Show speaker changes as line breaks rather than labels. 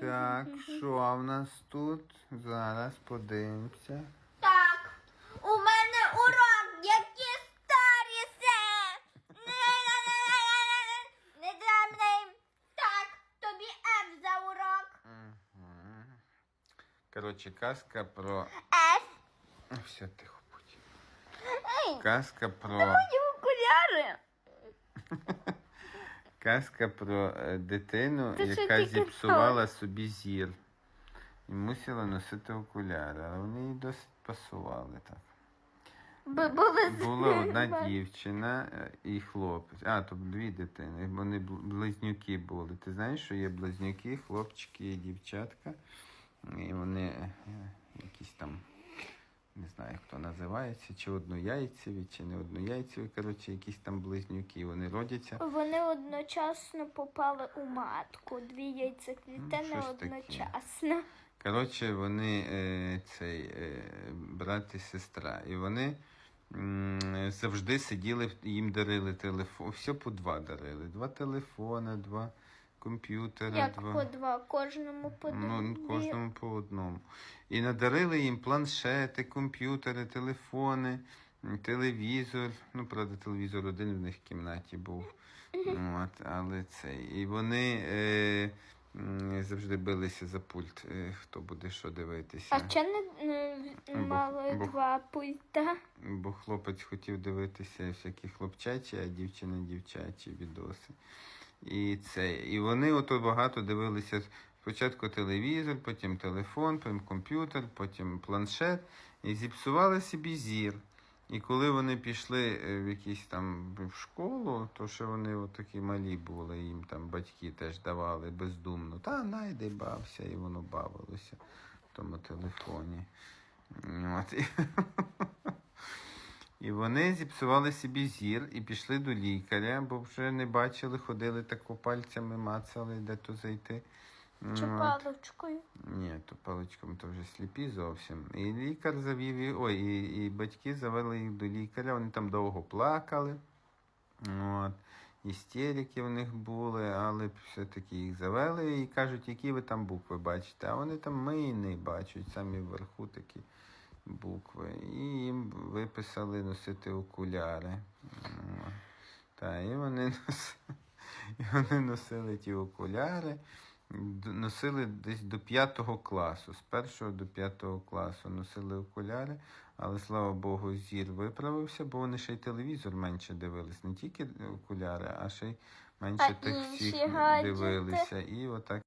Так, що в нас тут? Зараз подивимося.
Так, у мене урок, які старіся. Не дам Так, тобі F за урок.
Коротше, казка про.
F.
Все, тихо будь. Казка про.
мої окуляри.
Казка про е, дитину,
Ти що
яка
тільки
зіпсувала собі зір. І мусила носити окуляри, але вони їй досить пасували так.
Були
Була одна дівчина е, і хлопець. А, то дві дитини. Вони близнюки були. Ти знаєш, що є близнюки, хлопчики і дівчатка. І вони е, якісь там, не знаю, як то називається, чи однояйцеві, чи не однояйцеві. Коротше, якісь там близнюки. Вони родяться.
Вони одночасно попали у матку. Дві яйцеклітини
Ну, щось таке.
одночасно.
Коротше, вони е, цей е, брат і сестра. І вони завжди сиділи, їм дарили телефон. Все по два дарили. Два телефони, два комп'ютери,
Як
два.
по два, кожному по
Ну,
дві.
кожному по одному. І надарили їм планшети, комп'ютери, телефони, телевізор. Ну, правда, телевізор один в них в кімнаті був. От, але це. І вони е, завжди билися за пульт, е, хто буде що дивитися.
А чи не, не мали
бо-
два пульта?
Бо хлопець хотів дивитися всякі хлопчачі, а дівчина дівчачі відоси. І це. І вони ото багато дивилися спочатку телевізор, потім телефон, потім комп'ютер, потім планшет, і зіпсували собі зір. І коли вони пішли е, в якісь там в школу, то що вони отакі малі були, їм там батьки теж давали бездумно. Та найди бався, і воно бавилося в тому телефоні. От. І, вони зіпсували собі зір і пішли до лікаря, бо вже не бачили, ходили тако пальцями, мацали, де то зайти.
Чи паличкою?
Ні, то паличком то вже сліпі зовсім. І лікар завів їх, ой, і, і батьки завели їх до лікаря, вони там довго плакали. От. Істерики в них були, але все-таки їх завели і кажуть, які ви там букви бачите. А вони там ми і не бачать, самі вверху такі букви. Їм виписали носити окуляри. Та, і вони носили, і вони носили ті окуляри. Носили десь до п'ятого класу, з першого до п'ятого класу носили окуляри, але слава Богу, зір виправився, бо вони ще й телевізор менше дивились. Не тільки окуляри, а ще й менше
А
тих всіх
гаджети?
дивилися. І отак